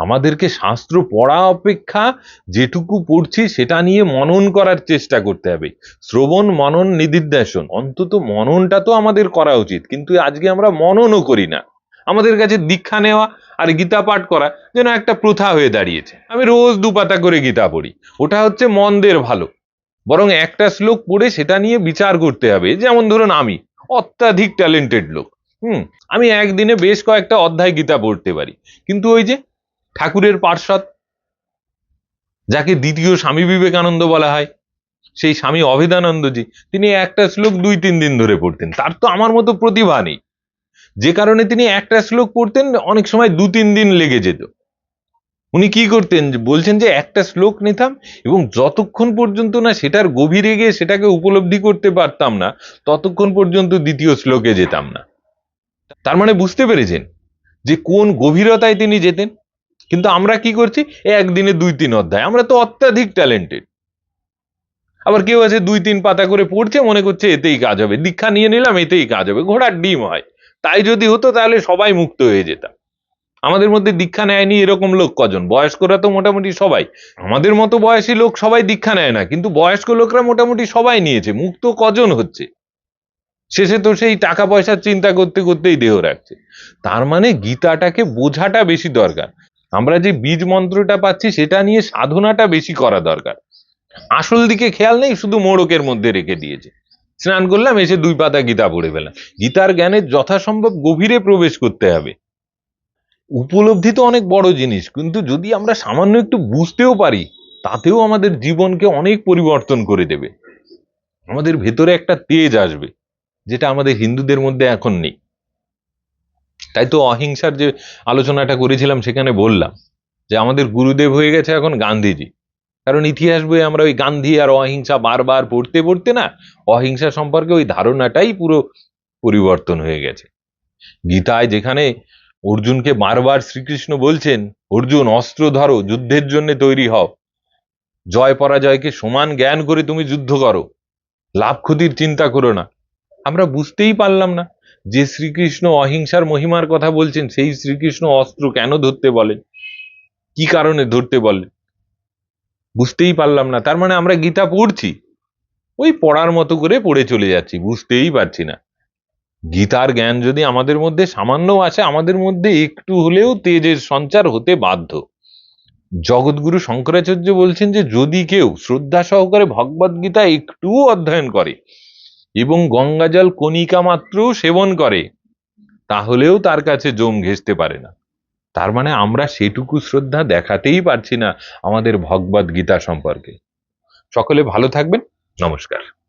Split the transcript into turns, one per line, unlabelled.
আমাদেরকে শাস্ত্র পড়া অপেক্ষা যেটুকু পড়ছি সেটা নিয়ে মনন করার চেষ্টা করতে হবে। শ্রবণ, মনন নিদিধ্যাসন অন্তত মননটা তো আমাদের করা উচিত, কিন্তু আজকে আমরা মননও করি না। আমাদের কাছে দীক্ষা নেওয়া আর গীতা পাঠ করা যেন একটা প্রথা হয়ে দাঁড়িয়েছে। আমি রোজ দু পাতা করে গীতা পড়ি, ওটা হচ্ছে মন্দের ভালো। বরং একটা শ্লোক পড়ে সেটা নিয়ে বিচার করতে হবে, যেমন ধরুন আমি, অত্যাধিক ট্যালেন্টেড লোক, হুম, আমি একদিনে বেশ কয়েকটা অধ্যায় গীতা পড়তে পারি। কিন্তু ওই যে ঠাকুরের পার্শ্বদ, যাকে দ্বিতীয় স্বামী বিবেকানন্দ বলা হয়, সেই স্বামী অভেদানন্দজি, তিনি একটা শ্লোক দুই, তিন দিন ধরে পড়তেন। তার তো আমার মতো প্রতিভা নেই। যে কারণে তিনি একটা শ্লোক পড়তেন, অনেক সময় দু, তিন দিন লেগে যেত। উনি কি করতেন? বলছেন যে একটা শ্লোক নিতাম এবং যতক্ষণ পর্যন্ত না সেটার গভীরে গিয়ে সেটাকে উপলব্ধি করতে পারতাম না, ততক্ষণ পর্যন্ত দ্বিতীয় শ্লোকে যেতাম না। তার মানে বুঝতে পেরেছেন যে কোন গভীরতায় তিনি যেতেন? কিন্তু আমরা কি করছি? একদিনে দুই তিন অধ্যায়। আমরা তো অত্যাধিক ট্যালেন্টেড আবার কেউ আছে দুই তিন পাতা করে পড়ছে, মনে করছে এতেই কাজ হবে। দীক্ষা নিয়ে নিলাম, এতেই কাজ হবে। ঘোড়ার ডিম হয়। তাই যদি হতো তাহলে সবাই মুক্ত হয়ে যেতাম। আমাদের মধ্যে দীক্ষা নেয়নি এরকম লোক কজন? বয়স্করা তো মোটামুটি সবাই। আমাদের মতো বয়সী লোক সবাই দীক্ষা নেয় না। কিন্তু বয়স্ক লোকরা মোটামুটি সবাই নিয়েছে। মুক্ত কজন হচ্ছে? শেষে তো সেই টাকা পয়সার চিন্তা করতে করতেই দেহ রাখছে। তার মানে গীতাটাকে বোঝাটা বেশি দরকার। আমরা যে বীজ মন্ত্রটা পাচ্ছি, সেটা নিয়ে সাধনাটা বেশি করা দরকার। আসল দিকে খেয়াল নেই, শুধু মোড়কের মধ্যে রেখে দিয়েছে। স্নান করলাম, এসে দুই পাতা গীতা পড়ে ফেলাম গীতার জ্ঞানের যথাসম্ভব গভীরে প্রবেশ করতে হবে। উপলব্ধি তো অনেক বড় জিনিস, কিন্তু যদি আমরা সামান্য একটু বুঝতেও পারি, তাতেও আমাদের জীবনকে অনেক পরিবর্তন করে দেবে। আমাদের ভেতরে একটা তেজ আসবে, যেটা আমাদের হিন্দুদের মধ্যে এখন নেই। তাই তো অহিংসার যে আলোচনাটা করেছিলাম সেখানে বললাম যে আমাদের গুরুদেব হয়ে গেছে এখন গান্ধীজি। কারণ ইতিহাস বইয়ে আমরা ওই গান্ধী আর অহিংসা বারবার পড়তে পড়তে না অহিংসা সম্পর্কে ওই ধারণাটাই পুরো পরিবর্তন হয়ে গেছে। গীতায় যেখানে অর্জুনকে বারবার শ্রীকৃষ্ণ বলছেন, অর্জুন, অস্ত্র ধরো, যুদ্ধের জন্য তৈরি হও। জয় পরাজয়কে সমান জ্ঞান করে তুমি যুদ্ধ করো। লাভ ক্ষতির চিন্তা করো না। আমরা বুঝতেই পারলাম না। যে শ্রীকৃষ্ণ অহিংসার মহিমার কথা বলছেন, সেই শ্রীকৃষ্ণ অস্ত্র কেন ধরতে বলেন? কি কারণে ধরতে বলেন? বুঝতেই পারলাম না। তার মানে আমরা গীতা পড়ছি। ওই পড়ার মতো করে পড়ে চলে যাচ্ছি, বুঝতেই পারছি না। গীতার জ্ঞান যদি আমাদের মধ্যে সামান্য আছে, আমাদের মধ্যে একটু হলেও তেজের সঞ্চার হতে বাধ্য। জগৎগুরু শঙ্করাচার্য বলছেন যে, যদি কেউ শ্রদ্ধা সহকারে ভগবদ গীতা একটুও অধ্যয়ন করে এবং গঙ্গাজল কণিকা মাত্র সেবন করে, তাহলেও তার কাছে জম ঘেঁষতে পারে না। তার মানে আমরা সেটুকু শ্রদ্ধা দেখাতেই পারছি না আমাদের ভগবদ্গীতা সম্পর্কে। সকলে ভালো থাকবেন। নমস্কার।